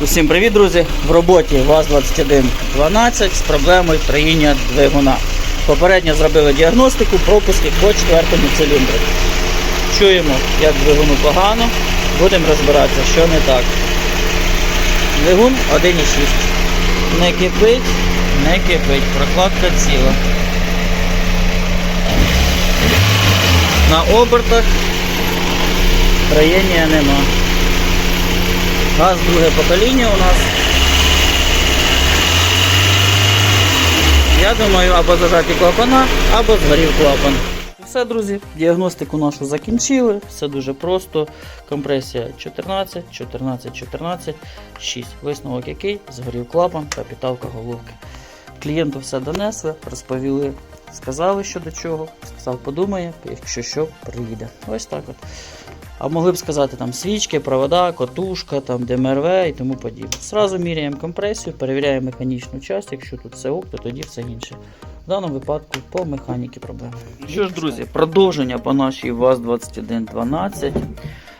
Усім привіт, друзі! В роботі ВАЗ-2112 з проблемою троїння двигуна. Попередньо зробили діагностику, пропуски по четвертому циліндру. Чуємо, як двигуну погано. Будемо розбиратися, що не так. Двигун 1,6. Не кипить, не кипить. Прокладка ціла. На обертах троєння нема. Газ друге покоління у нас. Я думаю, або зажаті клапана, або згорів клапан. Все, друзі, діагностику нашу закінчили. Все дуже просто. Компресія 14, 14, 14, 6. Висновок який? Згорів клапан, капіталка головки. Клієнту все донесли, розповіли, сказали що до чого. Сказав, подумає, якщо що, приїде. Ось так от. А могли б сказати там свічки, провода, котушка, там ДМРВ і тому подібне. Сразу міряємо компресію, перевіряємо механічну часть. Якщо тут все ок, то тоді все інше. В даному випадку по механіки проблеми. Що ж, друзі, продовження по нашій ВАЗ-2112,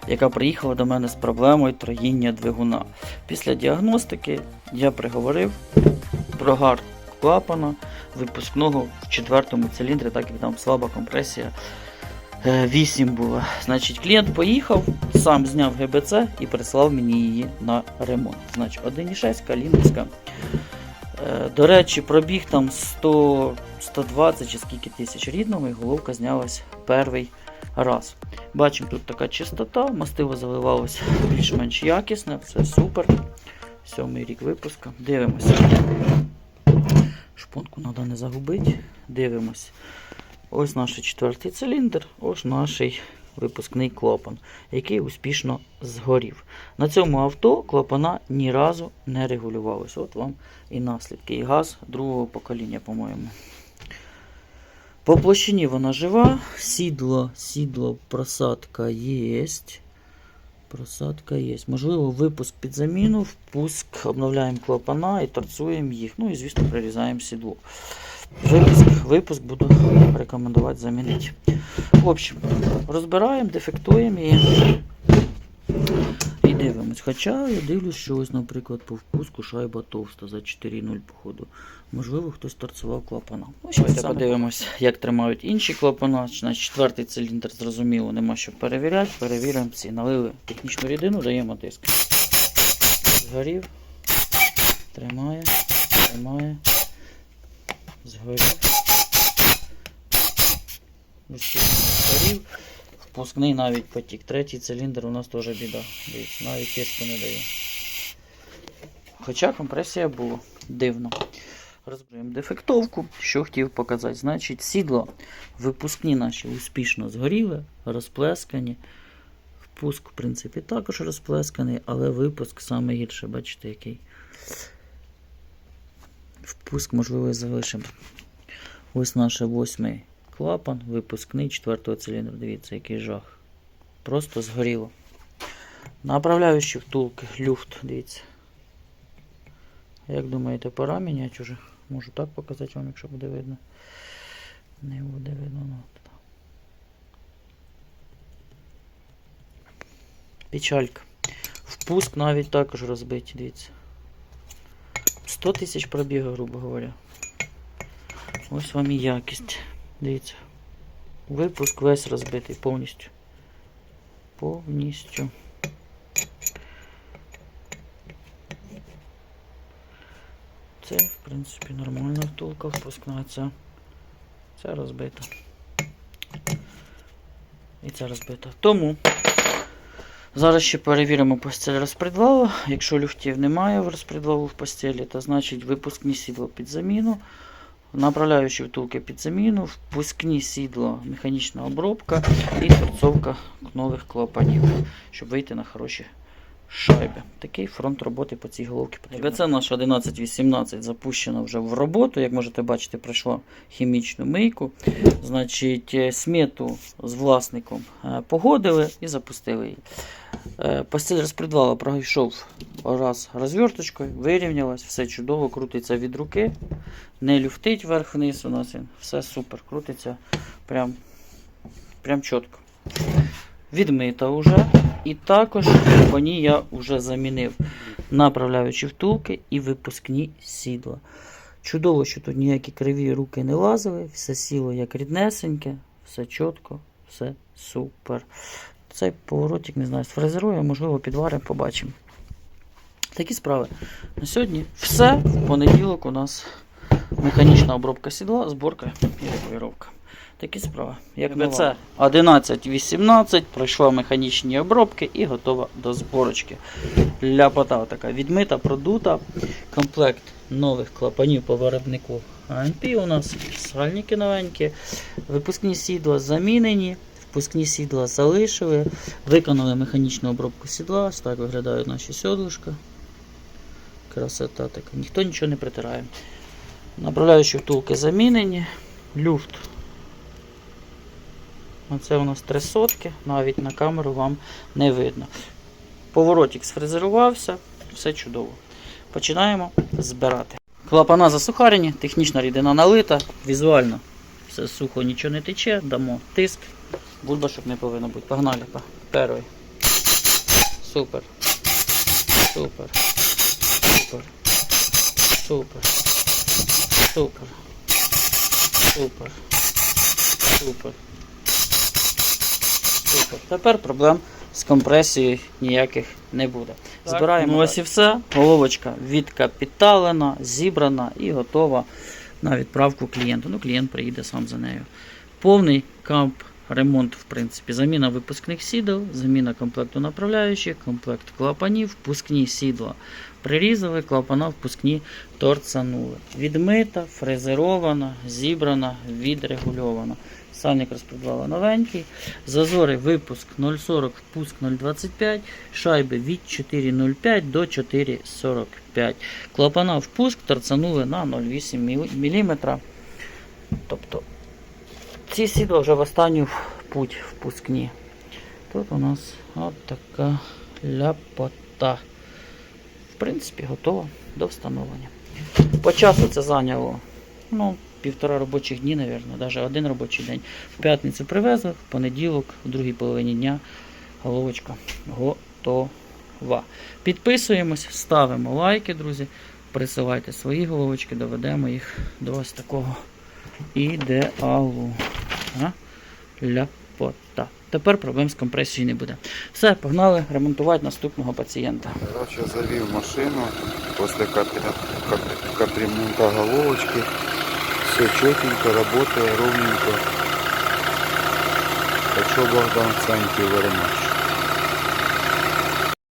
яка приїхала до мене з проблемою троїння двигуна. Після діагностики я приговорив прогар клапана випускного в четвертому циліндрі, так як там слаба компресія. 8 було. Значить, клієнт поїхав, сам зняв ГБЦ і прислав мені її на ремонт. Значить, 1,6 Каліновська. Е, До речі, пробіг там 100, 120 чи скільки тисяч рідного, і головка знялась перший раз. Бачимо, тут така чистота, мастило заливалося більш-менш якісне, все супер. Сьомий рік випуска. Дивимося. Шпонку треба не загубити. Дивимось. Ось наш четвертий циліндр, ось наш випускний клапан, який успішно згорів. На цьому авто клапана ні разу не регулювалися. От вам і наслідки. І газ другого покоління, по-моєму. По площині вона жива. Сідло, сідло, просадка є. Просадка є. Можливо, випуск під заміну, впуск, обновляємо клапана і торцуємо їх. Ну і, звісно, прирізаємо сідло. Випуск, випуск буду рекомендувати замінити. В общем, розбираємо, дефектуємо і, і дивимось. Хоча я дивлюсь, що ось, наприклад, по впуску шайба товста за 4.0 походу. Можливо, хтось торцював клапана. Ну, Давайте подивимось, як тримають інші клапана. Значить, четвертий циліндр, зрозуміло, нема що перевіряти. Перевіряємо ці. Налили технічну рідину, даємо тиск. Згорів. Тримає, тримає. Згорів. Згорів. Впускний навіть потік. Третій циліндр у нас теж біда. Дивіться, навіть тиску не дає. Хоча компресія була. Дивно. Розберемо дефектовку. Що хотів показати. Значить, сідло випускні наші успішно згоріли, розплескані. Впуск, в принципі, також розплесканий, але випуск саме гірше, бачите, який. Впуск, можливо, залишимо. Ось наш восьмий клапан, випускний четвертого циліндру. Дивіться, який жах. Просто згоріло. Направляючі втулки, люфт, дивіться. Як думаєте, пора міняти вже? Можу так показати вам, якщо буде видно. Не буде видно. Ну. Печалька. Впуск навіть також розбиті, дивіться. 100 тисяч пробігу, грубо говоря. Ось вам і якість. Дивіться. Випуск весь розбитий повністю. Повністю. Це, в принципі, нормальна втулка впускна. Ця розбита. І ця розбита. Тому зараз ще перевіримо постіль розпредвалу. Якщо люфтів немає в розпредвалу в постелі, то значить випускні сідло під заміну. Направляючі втулки під заміну, впускні сідло, механічна обробка і торцовка нових клапанів, щоб вийти на хороші шайби. Такий фронт роботи по цій головці потрібен. Це наш 1118 запущено вже в роботу. Як можете бачити, пройшла хімічну мийку. Значить, е, смету з власником е, погодили і запустили її. Е, Постіль розпредвала пройшов раз розверточкою, вирівнялась, все чудово, крутиться від руки, не люфтить вверх-вниз у нас. він. Все супер, крутиться прям, прям чітко. Відмита вже. І також по ній я вже замінив направляючі втулки і випускні сідла. Чудово, що тут ніякі криві руки не лазили, все сіло як ріднесеньке, все чітко, все супер. Цей поворотик, не знаю, сфрезеруємо, можливо, підваримо, побачимо. Такі справи. На сьогодні все. В понеділок у нас механічна обробка сідла, зборка і регулювання. Такі справи. Якби це 11-18, пройшла механічні обробки і готова до зборочки. Ляпота така відмита, продута. Комплект нових клапанів по виробнику АНП у нас. Сальники новенькі. Випускні сідла замінені. Впускні сідла залишили. Виконали механічну обробку сідла. Ось так виглядають наші сьодлишка. Красота така. Ніхто нічого не притирає. Направляючі втулки замінені. Люфт. Оце у нас три сотки, навіть на камеру вам не видно. Поворотик сфрезерувався, все чудово. Починаємо збирати. Клапана засухарені, технічна рідина налита, візуально все сухо, нічого не тече, дамо тиск. Бульбашок не повинно бути. Погнали. Перший. Супер. Супер. Супер. Супер. Супер. Супер. Супер. Супер. Тепер проблем з компресією ніяких не буде. Збираємо. Ну, ось і все. Головочка відкапіталена, зібрана і готова на відправку клієнту. Ну, клієнт приїде сам за нею. Повний камп. Ремонт, в принципі, заміна випускних сідел, заміна комплекту направляючих, комплект клапанів, впускні сідла прирізали, клапана впускні торцанули. Відмита, фрезерована, зібрана, відрегульована. Сальник розпредвала новенький. Зазори випуск 0,40, впуск 0,25, шайби від 4,05 до 4,45. Клапана впуск торцанули на 0,8 мм. Тобто ці сідла вже в останню путь впускні. Тут у нас от така ляпота. В принципі, готова до встановлення. По часу це зайняло ну, півтора робочих дні, мабуть, навіть один робочий день. В п'ятницю привезли, в понеділок, в другій половині дня головочка готова. Підписуємось, ставимо лайки, друзі. Присилайте свої головочки, доведемо їх до ось такого ідеалу. А? Ляпота. Тепер проблем з компресією не буде. Все, погнали ремонтувати наступного пацієнта. Короче, завів машину капри- капремонта головочки. Все четенько, работает ровненько. Что, Богдан, thank you.